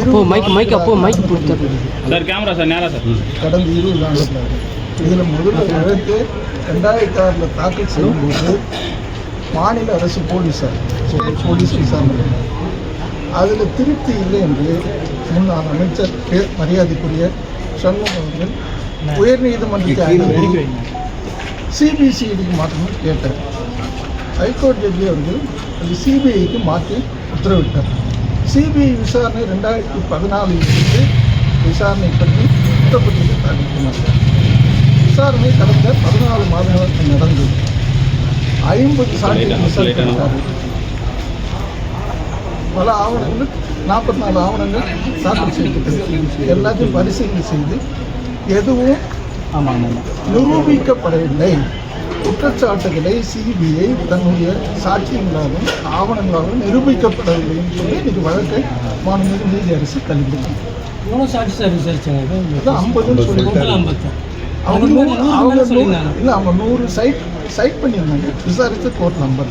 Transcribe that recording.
அப்போ mike mike அப்போ mike கொடுத்தாரு சார் கேமரா சார் நேரா சார். கடந்த இருபது ஆண்டுகள் இதில் முதல்ல வழக்கு ரெண்டாயிரத்தி ஆறில் தாக்கல் செய்யும்போது மாநில அரசு போலீஸார் போலீஸ் விசாரணை. அதில் திருப்தி இல்லை என்று முன்னாள் அமைச்சர் பே- மரியாதைக்குரிய சண்முகம் அவர்கள் உயர்நீதிமன்றத்தை அணுகி சிபிசிஐடிக்கு மாற்றணும்னு கேட்டார். ஹைகோர்ட் ஜட்ஜி அவர்கள் அது சிபிஐக்கு மாற்றி உத்தரவிட்டார். சிபிஐ விசாரணை ரெண்டாயிரத்தி பதினாலில் இருந்து விசாரணை குற்றப்பத்திரிகை தாக்கல் பண்ணார் விசாரணை கடந்த பதினாலு மாதங்களுக்கு நடந்தது. ஐம்பது சாட்சிகள் விசாரிக்கப்பட்டார் பல ஆவணங்கள் நாற்பத்தி நாலு ஆவணங்கள் தாக்கல் செய்யப்பட்டது எல்லாத்தையும் பரிசீலனை செய்து எதுவும் நிரூபிக்கப்படவில்லை. குற்றச்சாட்டுகளை சிபிஐ தன்னுடைய சாட்சியங்களாகவும் ஆவணங்களாகவும் நிரூபிக்கப்படவில்லை என்று சொல்லி இன்னைக்கு வழக்கை மாநில நீதி அரசு தள்ளிவிட்டாங்க எவ்வளோ சாட்சி சார் விசாரிச்சாங்க? ஐம்பதுன்னு ஐம்பத்தா அவங்க நூறு அவங்க இல்லை அவங்க நூறு சைட் சைட் பண்ணியிருந்தாங்க. விசாரித்து கோர்ட் நம்பர்